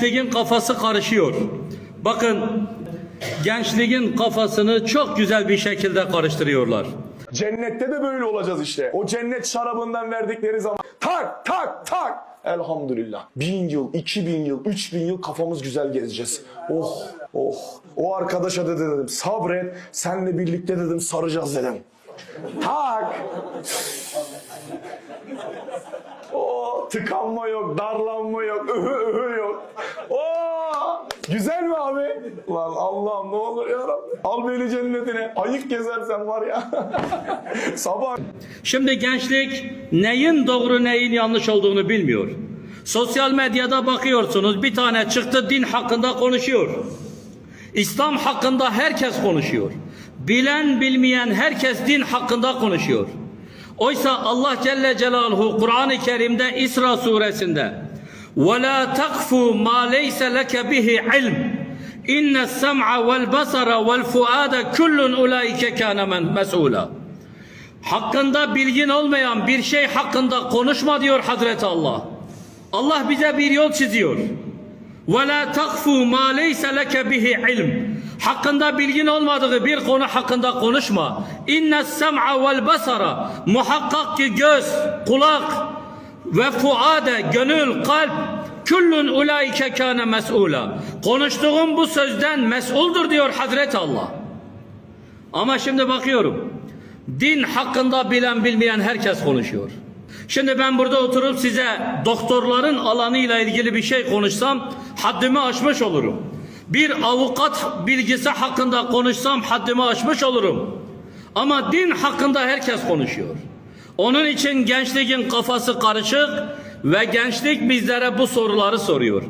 gençliğin kafası karışıyor. Bakın gençliğin kafasını çok güzel bir şekilde karıştırıyorlar. Cennette de böyle olacağız işte. O cennet şarabından verdikleri zaman tak tak tak. Elhamdülillah. Bin yıl, iki bin yıl, üç bin yıl kafamız güzel gezeceğiz. Oh, oh. O arkadaşa da dedim sabret, senle birlikte dedim saracağız dedim. Tak. O tıkanma yok, darlanma yok, güzel mi abi? Lan Allah'ım ne olur ya Rabbi. Al beni cennetine. Ayık gezersen var ya. Sabah Şimdi gençlik neyin doğru neyin yanlış olduğunu bilmiyor. Sosyal medyada bakıyorsunuz bir tane çıktı din hakkında konuşuyor. İslam hakkında herkes konuşuyor. Bilen bilmeyen herkes din hakkında konuşuyor. Oysa Allah Celle Celaluhu Kur'an-ı Kerim'de İsra suresinde وَلَا تَقْفُوا مَا لَيْسَ لَكَ بِهِ عِلْمٍ اِنَّ السَّمْعَ وَالْبَصَرَ وَالْفُؤَادَ كُلٌّ اُولَٰئِكَ كَانَ مَنْ مَسْئُولًا Hakkında bilgin olmayan bir şey hakkında konuşma diyor Hazreti Allah. Allah bize bir yol çiziyor. وَلَا تَقْفُوا مَا لَيْسَ لَكَ بِهِ عِلْمٍ Hakkında bilgin olmadığı bir konu hakkında konuşma. اِنَّ السَّمْعَ وَالْبَصَرَ Muhakkak ki göz, kulak ve fuade, gönül, kalp küllün ulaike kâne mes'ûlâ. Konuştuğum bu sözden mes'uldur diyor Hazreti Allah. Ama şimdi bakıyorum. Din hakkında bilen bilmeyen herkes konuşuyor. Şimdi ben burada oturup size doktorların alanıyla ilgili bir şey konuşsam haddimi aşmış olurum. Bir avukat bilgisi hakkında konuşsam haddimi aşmış olurum. Ama din hakkında herkes konuşuyor. Onun için gençliğin kafası karışık ve gençlik bizlere bu soruları soruyor.